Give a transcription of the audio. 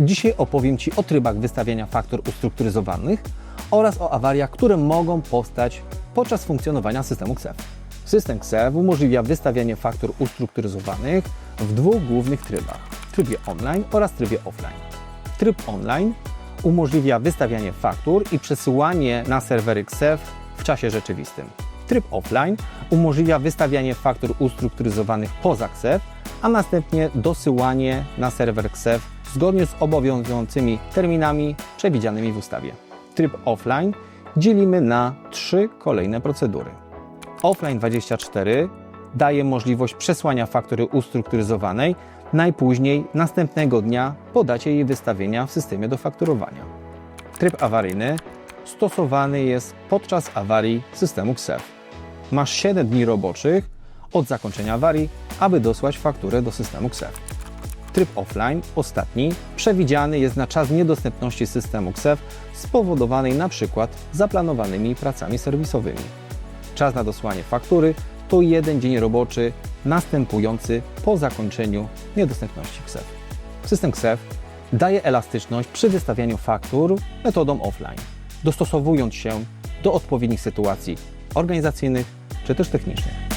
Dzisiaj opowiem Ci o trybach wystawiania faktur ustrukturyzowanych oraz o awariach, które mogą powstać podczas funkcjonowania systemu KSEF. System KSEF umożliwia wystawianie faktur ustrukturyzowanych w dwóch głównych trybach: trybie online oraz trybie offline. Tryb online umożliwia wystawianie faktur i przesyłanie na serwery KSEF w czasie rzeczywistym. Tryb offline umożliwia wystawianie faktur ustrukturyzowanych poza KSEF, a następnie dosyłanie na serwer KSEF zgodnie z obowiązującymi terminami przewidzianymi w ustawie. Tryb offline dzielimy na trzy kolejne procedury. Offline 24 daje możliwość przesłania faktury ustrukturyzowanej najpóźniej następnego dnia po dacie jej wystawienia w systemie do fakturowania. Tryb awaryjny stosowany jest podczas awarii systemu KSEF. Masz 7 dni roboczych od zakończenia awarii, aby dosłać fakturę do systemu KSEF. Tryb offline, ostatni, przewidziany jest na czas niedostępności systemu KSEF spowodowanej np. zaplanowanymi pracami serwisowymi. Czas na dosłanie faktury to jeden dzień roboczy następujący po zakończeniu niedostępności KSEF. System KSEF daje elastyczność przy wystawianiu faktur metodą offline, dostosowując się do odpowiednich sytuacji organizacyjnych Чи то ж?